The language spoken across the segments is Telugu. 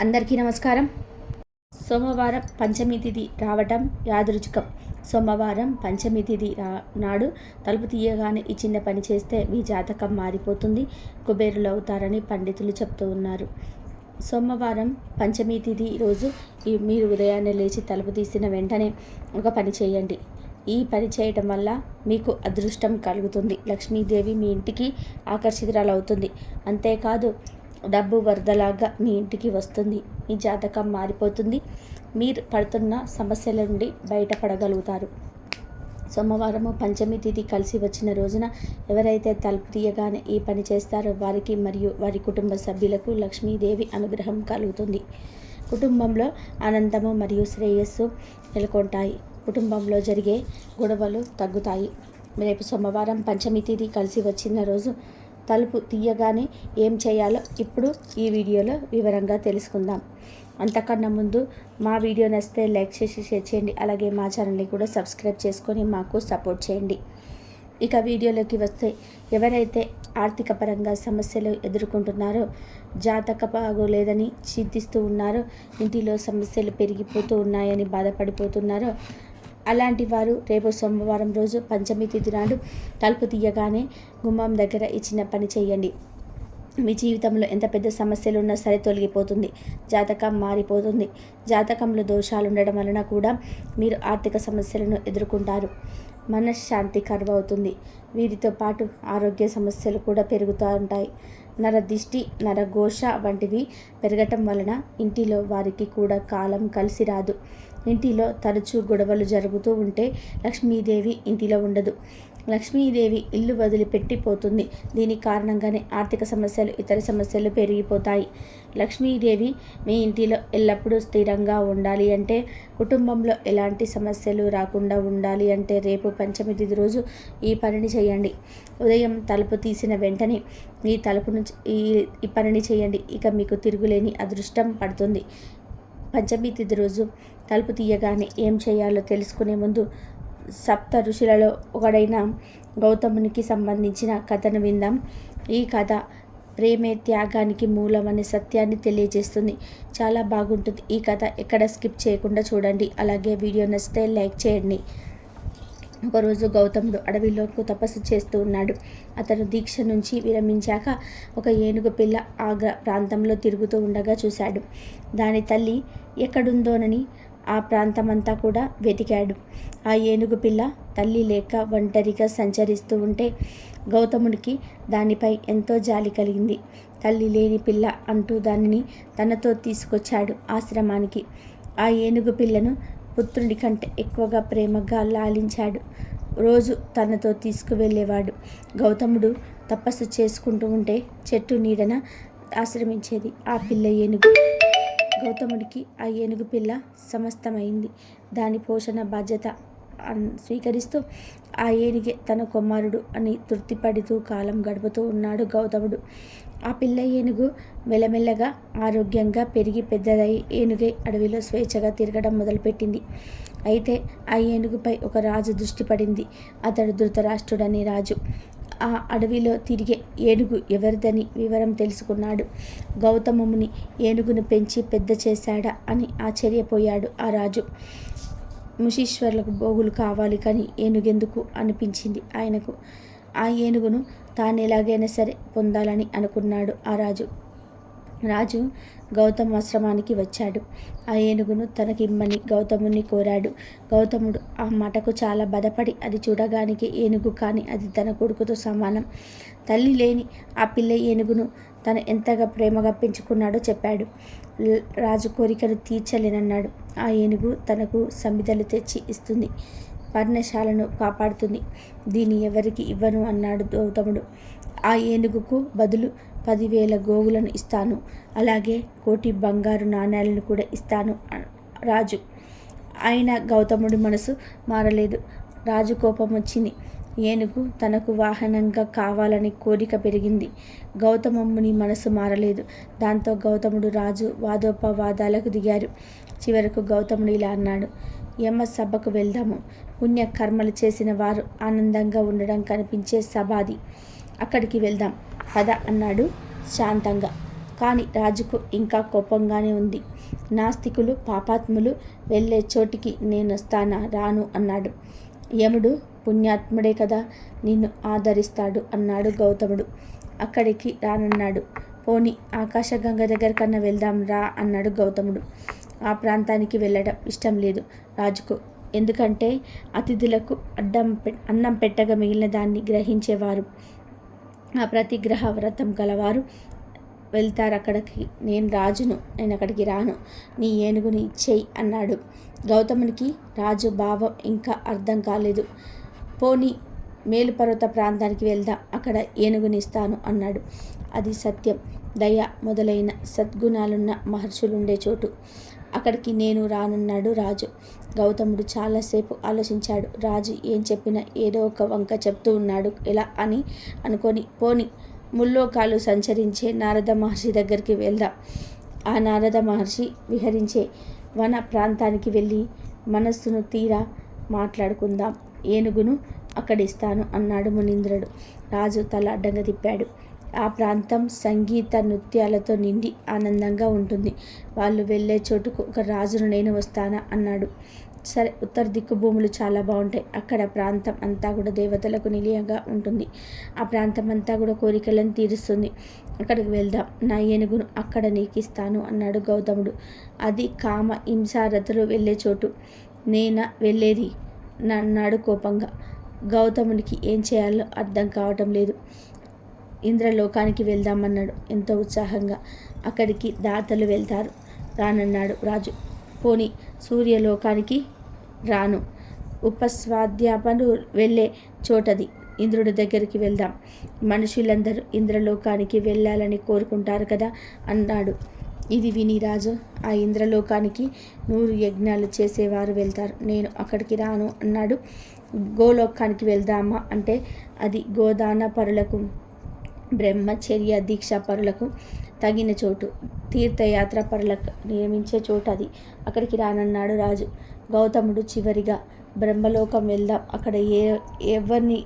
అందరికీ నమస్కారం. సోమవారం పంచమి తిథి రావటం యాదృచ్ఛికం. సోమవారం పంచమి తిథి రా- నాడు తలుపు తీయగానే ఈ చిన్న పని చేస్తే మీ జాతకం మారిపోతుంది. కుబేరులు అవుతారని పండితులు చెప్తూ ఉన్నారు. సోమవారం పంచమి తిథి రోజు మీరు ఉదయాన్నే లేచి తలుపు తీసిన వెంటనే ఒక పని చేయండి. ఈ పని చేయటం వల్ల మీకు అదృష్టం కలుగుతుంది. లక్ష్మీదేవి మీ ఇంటికి ఆకర్షితురాలవుతుంది. అంతేకాదు డబ్బు వరదలాగా మీ ఇంటికి వస్తుంది. మీ జాతకం మారిపోతుంది. మీరు పడుతున్న సమస్యల నుండి బయటపడగలుగుతారు. సోమవారము పంచమి తిథి కలిసి వచ్చిన రోజున ఎవరైతే తలుపు తీయగానే ఈ పని చేస్తారో వారికి మరియు వారి కుటుంబ సభ్యులకు లక్ష్మీదేవి అనుగ్రహం కలుగుతుంది. కుటుంబంలో ఆనందము మరియు శ్రేయస్సు నెలకొంటాయి. కుటుంబంలో జరిగే గొడవలు తగ్గుతాయి. రేపు సోమవారం పంచమి తిథి కలిసి వచ్చిన రోజు తలుపు తీయగానే ఏం చేయాలో ఇప్పుడు ఈ వీడియోలో వివరంగా తెలుసుకుందాం. అంతకన్నా ముందు మా వీడియో నచ్చితే లైక్ చేసి షేర్ చేయండి. అలాగే మా ఛానల్ని కూడా సబ్స్క్రైబ్ చేసుకొని మాకు సపోర్ట్ చేయండి. ఇక వీడియోలోకి వస్తే ఎవరైతే ఆర్థిక పరంగా సమస్యలు ఎదుర్కొంటున్నారో జాతక బాగోలేదని చింతిస్తూ ఉన్నారో ఇంటిలో సమస్యలు పెరిగిపోతూ ఉన్నాయని బాధపడిపోతున్నారో అలాంటి వారు రేపు సోమవారం రోజు పంచమి తిథి నాడు తలుపు తీయగానే గుమ్మం దగ్గర ఇచ్చిన పని చేయండి. మీ జీవితంలో ఎంత పెద్ద సమస్యలు ఉన్నా సరే తొలగిపోతుంది. జాతకం మారిపోతుంది. జాతకంలో దోషాలు ఉండడం వలన కూడా మీరు ఆర్థిక సమస్యలను ఎదుర్కొంటారు. మనశ్శాంతి కరువవుతుంది వీరితో పాటు ఆరోగ్య సమస్యలు కూడా పెరుగుతూ ఉంటాయి. నరదిష్టి నరఘోష వంటివి పెరగటం వలన ఇంటిలో వారికి కూడా కాలం కలిసి రాదు. ఇంటిలో తరచూ గొడవలు జరుగుతూ ఉంటే లక్ష్మీదేవి ఇంటిలో ఉండదు. లక్ష్మీదేవి ఇల్లు వదిలిపెట్టిపోతుంది. దీని కారణంగానే ఆర్థిక సమస్యలు ఇతర సమస్యలు పెరిగిపోతాయి. లక్ష్మీదేవి మీ ఇంటిలో ఎల్లప్పుడూ స్థిరంగా ఉండాలి అంటే కుటుంబంలో ఎలాంటి సమస్యలు రాకుండా ఉండాలి అంటే రేపు పంచమి తిథి రోజు ఈ పనిని చేయండి. ఉదయం తలుపు తీసిన వెంటనే ఈ తలుపు నుంచి ఈ ఈ పనిని చేయండి. ఇక మీకు తిరుగులేని అదృష్టం పడుతుంది. పంచమి తిథి రోజు తలుపు తీయగానే ఏం చేయాలో తెలుసుకునే ముందు సప్త ఋషులలో ఒకడైన గౌతమునికి సంబంధించిన కథను విందాం. ఈ కథ ప్రేమే త్యాగానికి మూలం అనే సత్యాన్ని తెలియజేస్తుంది. చాలా బాగుంటుంది ఈ కథ. ఎక్కడ స్కిప్ చేయకుండా చూడండి. అలాగే వీడియో నచ్చితే లైక్ చేయండి. ఒకరోజు గౌతముడు అడవిలోకి తపస్సు చేస్తూ ఉన్నాడు. అతను దీక్ష నుంచి విరమించాక ఒక ఏనుగు పిల్ల ఆ ప్రాంతంలో తిరుగుతూ ఉండగా చూశాడు. దాని తల్లి ఎక్కడుందోనని ఆ ప్రాంతమంతా కూడా వెతికాడు. ఆ ఏనుగు పిల్ల తల్లి లేక ఒంటరిగా సంచరిస్తూ ఉంటే గౌతముడికి దానిపై ఎంతో జాలి కలిగింది. తల్లి లేని పిల్ల అంటూ దానిని తనతో తీసుకొచ్చాడు ఆశ్రమానికి. ఆ ఏనుగు పిల్లను పుత్రుడి కంటే ఎక్కువగా ప్రేమగా లాలించాడు. రోజు తనతో తీసుకువెళ్ళేవాడు. గౌతముడు తపస్సు చేసుకుంటూ ఉంటే చెట్టు నీడన ఆశ్రమించేది ఆ పిల్ల ఏనుగు. గౌతముడికి ఆ ఏనుగు పిల్ల సమస్తమైంది. దాని పోషణ బాధ్యత స్వీకరిస్తూ ఆ ఏనుగే తన కుమారుడు అని తృప్తిపడుతూ కాలం గడుపుతూ ఉన్నాడు గౌతముడు. ఆ పిల్ల ఏనుగు మెల్లమెల్లగా ఆరోగ్యంగా పెరిగి పెద్దదై ఏనుగై అడవిలో స్వేచ్ఛగా తిరగడం మొదలుపెట్టింది. అయితే ఆ ఏనుగుపై ఒక రాజు దృష్టి పడింది. అతడు ధృతరాష్ట్రుడని రాజు. ఆ అడవిలో తిరిగే ఏనుగు ఎవరిదని వివరం తెలుసుకున్నాడు. గౌతమముని ఏనుగును పెంచి పెద్ద చేశాడా అని ఆశ్చర్యపోయాడు ఆ రాజు. ముషీశ్వర్లకు భోగులు కావాలి కానీ ఏనుగెందుకు అనిపించింది ఆయనకు. ఆ ఏనుగును తాను ఎలాగైనా సరే పొందాలని అనుకున్నాడు ఆ రాజు. రాజు గౌతమ్ ఆశ్రమానికి వచ్చాడు. ఆ ఏనుగును తనకిమ్మని గౌతముని కోరాడు. గౌతముడు ఆ మాటకు చాలా బాధపడి అది చూడగానికి ఏనుగు కానీ అది తన కొడుకుతో సమానం. తల్లి లేని ఆ పిల్ల ఏనుగును తను ఎంతగా ప్రేమగా పెంచుకున్నాడో చెప్పాడు. రాజు కోరికను తీర్చలేనన్నాడు. ఆ ఏనుగు తనకు సమిధలు తెచ్చి ఇస్తుంది. పర్ణశాలను కాపాడుతుంది. దీన్ని ఎవరికి ఇవ్వను అన్నాడు గౌతముడు. ఆ ఏనుగుకు బదులు పదివేల గోవులను ఇస్తాను. అలాగే కోటి బంగారు నాణేలను కూడా ఇస్తాను రాజు. ఆయన గౌతముడి మనసు మారలేదు. రాజు కోపం వచ్చింది. ఏనుగు తనకు వాహనంగా కావాలని కోరిక పెరిగింది. గౌతమముని మనసు మారలేదు. దాంతో గౌతముడు రాజు వాదోపవాదాలకు దిగారు. చివరకు గౌతముడు ఇలా అన్నాడు యమ సభకు వెళ్దాము. పుణ్య కర్మలు చేసిన వారు ఆనందంగా ఉండడం కనిపించే సభాది. అక్కడికి వెళ్దాం. పద అన్నాడు శాంతంగా. కానీ రాజుకు ఇంకా కోపంగానే ఉంది. నాస్తికులు పాపాత్ములు వెళ్ళే చోటికి నేనొస్తానా? రాను అన్నాడు. యముడు పుణ్యాత్ముడే కదా నిన్ను ఆదరిస్తాడు అన్నాడు గౌతముడు. అక్కడికి రానన్నాడు. పోని ఆకాశగంగ దగ్గరకన్నా వెళ్దాం రా అన్నాడు గౌతముడు. ఆ ప్రాంతానికి వెళ్ళడం ఇష్టం లేదు రాజుకు. ఎందుకంటే అతిథులకు అడ్డం అన్నం పెట్టగా మిగిలిన దాన్ని గ్రహించేవారు. ఆ ప్రతిగ్రహ వ్రతం గలవారు వెళ్తారు అక్కడికి. నేను రాజును నేను అక్కడికి రాను. నీ ఏనుగుని ఇచ్చేయి అన్నాడు గౌతమునికి. రాజు భావం ఇంకా అర్థం కాలేదు. పోనీ మేలుపర్వత ప్రాంతానికి వెళ్దాం అక్కడ ఏనుగునిస్తాను అన్నాడు. అది సత్యం. దయ మొదలైన సద్గుణాలున్న మహర్షులుండే చోటు. అక్కడికి నేను రానున్నాడు రాజు. గౌతముడు చాలాసేపు ఆలోచించాడు. రాజు ఏం చెప్పినా ఏదో ఒక వంక చెప్తూ ఉన్నాడు. ఎలా అని అనుకొని పోని ముల్లోకాలు సంచరించే నారద మహర్షి దగ్గరికి వెళ్దాం. ఆ నారద మహర్షి విహరించే వన ప్రాంతానికి వెళ్ళి మనస్సును తీరా మాట్లాడుకుందాం. ఏనుగును అక్కడిస్తాను అన్నాడు మునీంద్రుడు. రాజు తల అడ్డంగా తిప్పాడు. ఆ ప్రాంతం సంగీత నృత్యాలతో నిండి ఆనందంగా ఉంటుంది. వాళ్ళు వెళ్ళే చోటుకు ఒక రాజును నేను వస్తానా అన్నాడు. సరే ఉత్తర దిక్కు భూములు చాలా బాగుంటాయి. అక్కడ ప్రాంతం అంతా కూడా దేవతలకు నిలయంగా ఉంటుంది. ఆ ప్రాంతం అంతా కూడా కోరికలను తీరుస్తుంది. అక్కడికి వెళ్దాం. నా ఏనుగును అక్కడ నీకిస్తాను అన్నాడు గౌతముడు. అది కామ హింసారథులు వెళ్ళే చోటు. నేనా వెళ్ళేది? అన్నాడు కోపంగా. గౌతమునికి ఏం చేయాలో అర్థం కావటం లేదు. ఇంద్రలోకానికి వెళ్దామన్నాడు ఎంతో ఉత్సాహంగా. అక్కడికి దాతలు వెళ్తారు. రానన్నాడు రాజు. పోని సూర్యలోకానికి రాను. ఉపస్వాధ్యాపను వెళ్ళే చోటది. ఇంద్రుడి దగ్గరికి వెళ్దాం. మనుషులందరూ ఇంద్రలోకానికి వెళ్ళాలని కోరుకుంటారు కదా అన్నాడు. ఇది విని రాజు ఆ ఇంద్రలోకానికి నూరు యజ్ఞాలు చేసేవారు వెళ్తారు. నేను అక్కడికి రాను అన్నాడు. గోలోకానికి వెళ్దామా అంటే అది గోదాన పరులకు బ్రహ్మచర్య దీక్షా పరులకు తగిన చోటు. తీర్థయాత్ర పరులకు నియమించే చోటు అది. అక్కడికి రానన్నాడు రాజు. గౌతముడు చివరిగా బ్రహ్మలోకం వెళ్దాం. అక్కడ ఏ ఎవరిని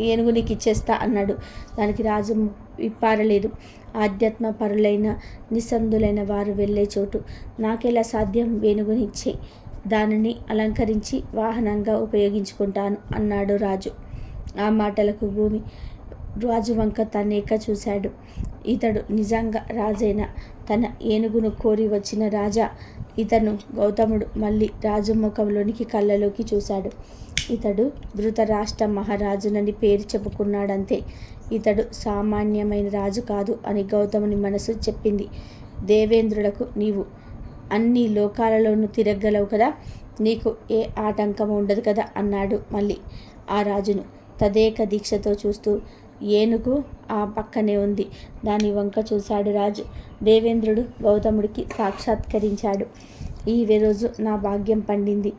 ఏనుగునికి ఇచ్చేస్తా అన్నాడు. దానికి రాజు విప్పారలేదు. ఆధ్యాత్మ పరులైన నిస్సందులైన వారు వెళ్ళే చోటు. నాకెలా సాధ్యం? వేణుగునిచ్చే దానిని అలంకరించి వాహనంగా ఉపయోగించుకుంటాను అన్నాడు రాజు. ఆ మాటలకు భూమి రాజు వంక తనేక చూశాడు. ఇతడు నిజంగా రాజైన? తన ఏనుగును కోరి వచ్చిన రాజా? ఇతను గౌతముడు. మళ్ళీ రాజు ముఖంలోనికి కళ్ళలోకి చూశాడు. ఇతడు ధృతరాష్ట్ర మహారాజునని పేరు చెప్పుకున్నాడంతే. ఇతడు సామాన్యమైన రాజు కాదు అని గౌతముని మనసు చెప్పింది. దేవేంద్రులకు నీవు అన్ని లోకాలలోనూ తిరగలవు కదా? నీకు ఏ ఆటంకం ఉండదు కదా? అన్నాడు మళ్ళీ ఆ రాజును తదేక దీక్షతో చూస్తూ. ఏనుగు ఆ పక్కనే ఉంది. దాని వంక చూశాడు రాజు. దేవేంద్రుడు గౌతముడికి సాక్షాత్కరించాడు. ఈ రోజు నా భాగ్యం పండింది.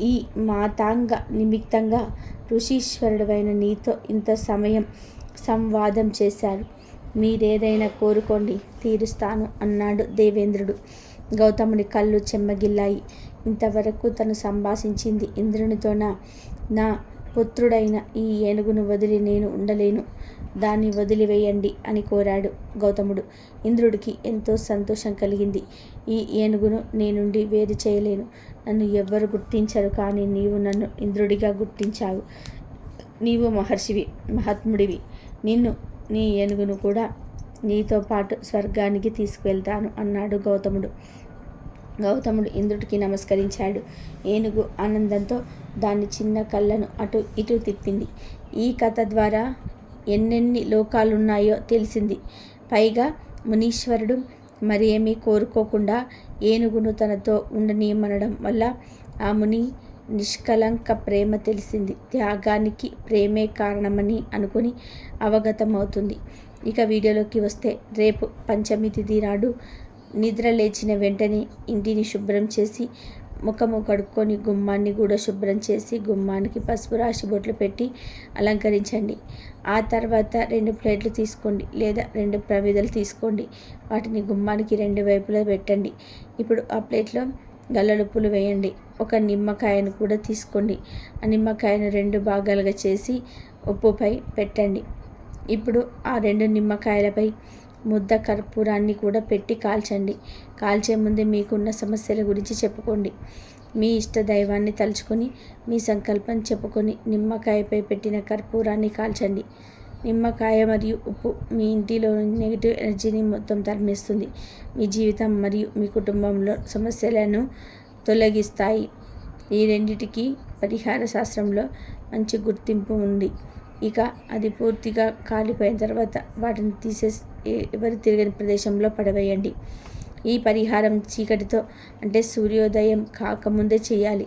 ఈ మాతాంగ నిమిత్తంగా ఋషీశ్వరుడైన నీతో ఇంత సమయం సంవాదం చేశారు. మీరేదైనా కోరుకోండి తీరుస్తాను అన్నాడు దేవేంద్రుడు. గౌతముని కళ్ళు చెమ్మగిల్లాయి. ఇంతవరకు తను సంభాషించింది ఇంద్రునితోన నా పుత్రుడైన ఈ ఏనుగును వదిలి నేను ఉండలేను. దాన్ని వదిలివేయండి అని కోరాడు గౌతముడు. ఇంద్రుడికి ఎంతో సంతోషం కలిగింది. ఈ ఏనుగును నేనుండి వేరు చేయలేను. నన్ను ఎవ్వరు గుర్తించరు కానీ నీవు నన్ను ఇంద్రుడిగా గుర్తించావు. నీవు మహర్షివి మహాత్ముడివి. నిన్ను నీ ఏనుగును కూడా నీతో పాటు స్వర్గానికి తీసుకువెళ్తాను అన్నాడు గౌతముడు. గౌతముడు ఇంద్రుడికి నమస్కరించాడు. ఏనుగు ఆనందంతో దాని చిన్న కళ్ళను అటు ఇటు తిప్పింది. ఈ కథ ద్వారా ఎన్నెన్ని లోకాలున్నాయో తెలిసింది. పైగా మునీశ్వరుడు మరి ఏమీ కోరుకోకుండా ఏనుగును తనతో ఉండనీయమనడం వల్ల ఆ ముని నిష్కలంక ప్రేమ తెలిసింది. త్యాగానికి ప్రేమే కారణమని అనుకుని అవగతమవుతుంది. ఇక వీడియోలోకి వస్తే రేపు పంచమి తిథి నాడు నిద్ర లేచిన వెంటనే ఇంటిని శుభ్రం చేసి ముఖము కడుక్కొని గుమ్మాన్ని కూడా శుభ్రం చేసి గుమ్మానికి పసుపు రాసి బొట్లు పెట్టి అలంకరించండి. ఆ తర్వాత రెండు ప్లేట్లు తీసుకోండి లేదా రెండు ప్రమిదలు తీసుకోండి. వాటిని గుమ్మానికి రెండు వైపులా పెట్టండి. ఇప్పుడు ఆ ప్లేట్లో గల్లలుప్పులు వేయండి. ఒక నిమ్మకాయను కూడా తీసుకోండి. ఆ నిమ్మకాయను రెండు భాగాలుగా చేసి ఉప్పుపై పెట్టండి. ఇప్పుడు ఆ రెండు నిమ్మకాయలపై ముద్ద కర్పూరాన్ని కూడా పెట్టి కాల్చండి. కాల్చే ముందే మీకున్న సమస్యల గురించి చెప్పుకోండి. మీ ఇష్ట దైవాన్ని తలుచుకొని మీ సంకల్పం చెప్పుకొని నిమ్మకాయపై పెట్టిన కర్పూరాన్ని కాల్చండి. నిమ్మకాయ మరియు ఉప్పు మీ ఇంటిలో నెగిటివ్ ఎనర్జీని మొత్తం తరిమేస్తుంది. మీ జీవితం మరియు మీ కుటుంబంలో సమస్యలను తొలగిస్తాయి. ఈ రెండిటికి పరిహార శాస్త్రంలో మంచి గుర్తింపు ఉంది. ఇక అది పూర్తిగా కాలిపోయిన తర్వాత వాటిని తీసే ఎవరు తిరగని ప్రదేశంలో పడవేయండి. ఈ పరిహారం చీకటితో అంటే సూర్యోదయం కాకముందే చేయాలి.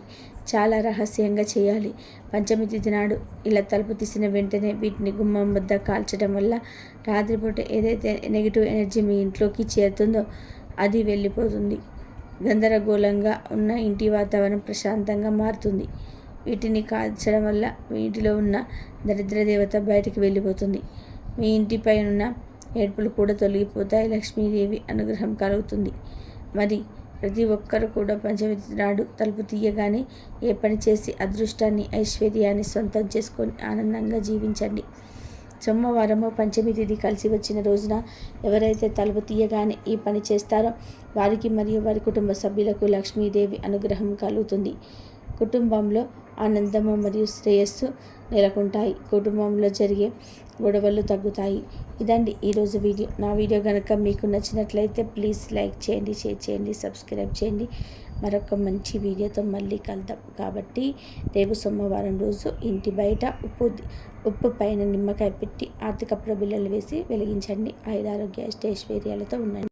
చాలా రహస్యంగా చేయాలి. పంచమి తిథి నాడు ఇలా తలుపు తీసిన వెంటనే వీటిని గుమ్మం వద్ద కాల్చడం వల్ల రాత్రిపూట ఏదైతే నెగిటివ్ ఎనర్జీ మీ ఇంట్లోకి చేరుతుందో అది వెళ్ళిపోతుంది. గందరగోళంగా ఉన్న ఇంటి వాతావరణం ప్రశాంతంగా మారుతుంది. వీటిని కాల్చడం వల్ల మీ ఇంటిలో ఉన్న దరిద్ర దేవత బయటికి వెళ్ళిపోతుంది. మీ ఇంటిపై ఉన్న ఏడ్పులు కూడా తొలగిపోతాయి. లక్ష్మీదేవి అనుగ్రహం కలుగుతుంది. మరి ప్రతి ఒక్కరు కూడా పంచమి నాడు తలుపు తీయగానే ఏ పని చేసి అదృష్టాన్ని ఐశ్వర్యాన్ని సొంతం చేసుకొని ఆనందంగా జీవించండి. సోమవారము పంచమి తిథి కలిసి వచ్చిన రోజున ఎవరైతే తలుపు తీయగానే ఈ పని చేస్తారో వారికి మరియు వారి కుటుంబ సభ్యులకు లక్ష్మీదేవి అనుగ్రహం కలుగుతుంది. కుటుంబంలో ఆనందము మరియు శ్రేయస్సు నెలకొంటాయి. కుటుంబంలో జరిగే గొడవలు తగ్గుతాయి. ఇదండి ఈరోజు వీడియో. నా వీడియో కనుక మీకు నచ్చినట్లయితే ప్లీజ్ లైక్ చేయండి షేర్ చేయండి సబ్స్క్రైబ్ చేయండి. మరొక మంచి వీడియోతో మళ్ళీ కలుద్దాం. కాబట్టి రేపు సోమవారం రోజు ఇంటి బయట ఉప్పు ఉప్పు పైన నిమ్మకాయ పెట్టి ఆర్థిక ప్రబిల్లలు వేసి వెలిగించండి. ఐదారోగ్య స్టేష్ వేరియాలతో ఉండండి.